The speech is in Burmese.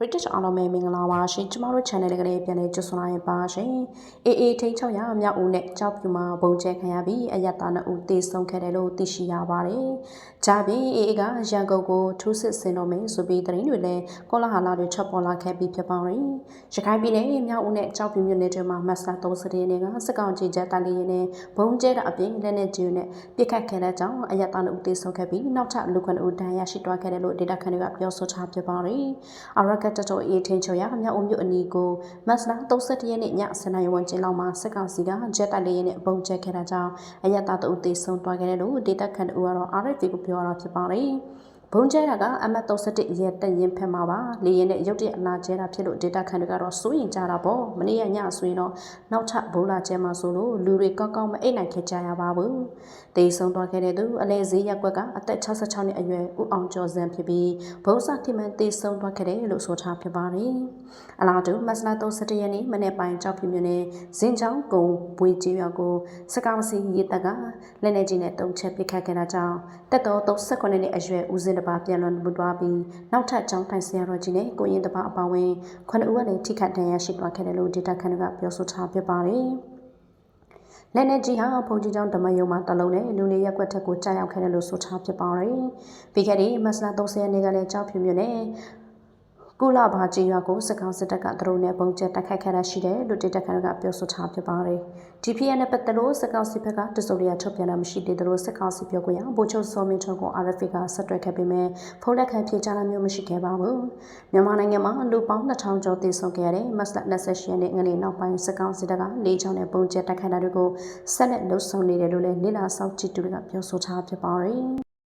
British အားလုံးပဲမင်္ဂလာပါရှင်ကျမတို့ channel လေးကလေးပြန်လည်ကြိုဆိုလာရင်ပါရှင်အေးအေးထိန်ချောက်ရမြောက်ဦးနဲ့ကြောက်ပြူမှာဘုံကျဲခံရပြီးအယက်သားနှစ်ဦးတေဆုံးခဲ့တယ်လို့သိရှိရပါတယ်။ဂျာပြီးအေးအေးကရန်ကုန်ကိုထူးစစ်ဆင်တော်မယ်ဆိုပြီးသတင်းတွေလည်းကောလာဟာလာတွေချက်ပေါ်လာခဲ့ပြီးဖြစ်ပါတယ်။ရခိုင်ပြည်နယ်မြောက်ဦးနဲ့ကြောက်ပြူမြို့နယ်တွေမှာမတ်လ30ရက်နေ့ကစစ်ကောင်ကြီးချက်တန်လီရင်နဲ့ဘုံကျဲတာအပြင်လက်နဲ့ကျူနဲ့ပြစ်ခတ်ခဲ့တဲ့ကြောင့်အယက်သားနှစ်ဦးတေဆုံးခဲ့ပြီးနောက်ထပ်လူခွင့်ဦးဒဏ်ရာရှိသွားခဲ့တယ်လို့ဒေတာခန်တွေကပြောဆိုထားဖြစ်ပါတယ်။အရကတတော်အေးထင်းချော်ရမြောက်ဦးမြို့အနီးကိုမတ်လ31ရက်နေ့ည7:00နာရီဝန်းကျင်လောက်မှာစစ်ကောင်စီကဂျက်တိုက်လေယာဉ်နဲ့ပုံကျဲခဲ့တာကြောင့်အယက်သားတအုပ်သေးဆုံးသွားခဲ့တယ်လို့ဒေတာခန်တို့ကတော့ RFA ကိုပြောတာဖြစ်ပါတယ်။ ဘုံကျဲတာကအမတ်31 ရဲတက်ရင်ဖက်မှာပါလေရင်နဲ့ရုတ်တရက်အလာကျဲတာဖြစ်လို့ဒေတာခန်တွေကတော့စိုးရင်ကြတာပေါ့မနေ့ကညဆိုရင်တော့နောက်ထပ်ဘုံလာကျဲမှာဆိုလို့လူတွေကောက်ကောက်မအိတ်နိုင်ခဲ့ကြရပါဘူးတေဆုံးသွားခဲ့တဲ့သူအလဲဈေးရက်ကွက်ကအသက်66နှစ်အရွယ်ဦးအောင်ကျော်စံဖြစ်ပြီးဘုံစာတိမန်တေဆုံးသွားခဲ့တယ်လို့ဆိုထားဖြစ်ပါတယ်အလားတူမတ်လ31ရက်နေ့မနေ့ပိုင်းကြောက်ပြမြနဲ့ဇင်ချောင်းကုံဘွေကြီးရွာကိုစကားမစီရေတက်ကလက်နေကြီးနဲ့တုံချက်ပစ်ခတ်ခဲ့တာကြောင့်တက်တော်39နှစ်အရွယ်ဦးစင်တပါပြန်လွန်မှုသွားပြီးနောက်ထပ်ကျောင်းထိုင်ဆရာတော်ကြီးနဲ့ကိုရင်တပါအပါဝင်ခုနှစ်ဦးကနေထိခတ်ဒဏ်ရာရှိသွားခဲ့တယ်လို့ဒေတာခန်ကပြောဆိုထားပြပါတယ်။လက်နေကြီးဟာဘုံကြီးကျောင်းဓမ္မယုံမှာတလုံးနဲ့လူနေရက်ွက်ထက်ကိုကြားရောက်ခဲ့တယ်လို့ဆိုထားဖြစ်ပါတယ်။ပြီးခဲ့တဲ့မတ်လ30ရက်နေ့ကလည်းကြောက်ဖြူမြို့နယ် ကုလဘာကြီးရွာကိုစကောင်စစ်တပ်ကဒရုန်းနဲ့ပုံကျက်တိုက်ခိုက်ခဲ့တာရှိတယ်လို့ဒေတာခန်ကပြောဆိုထားဖြစ်ပါတယ်။ DPN နဲ့ပတ်သက်လို့စကောင်စစ်ဘက်ကတစုံတရာထုတ်ပြန်တာမရှိသေးသလိုစကောင်စစ်ပြောခွင့်ရဗိုလ်ချုပ်စောမင်းထွန်းကို RFA ကဆက်သွယ်ခဲ့ပေမဲ့ဖုန်းလက်ခံဖြေကြားတာမျိုးမရှိခဲ့ပါဘူး။မြန်မာနိုင်ငံမှာလူပေါင်း2000ကျော်သေဆုံးခဲ့ရတဲ့မတ်လ28ရက်နေ့ငနေ့နောက်ပိုင်းစကောင်စစ်တပ်ကလေးချောင်းနဲ့ပုံကျက်တိုက်ခိုက်တာတွေကိုဆက်လက်လှုပ်ဆောင်နေတယ်လို့လည်းလေလာဆောက်ကြည့်သူတွေကပြောဆိုထားဖြစ်ပါတယ်။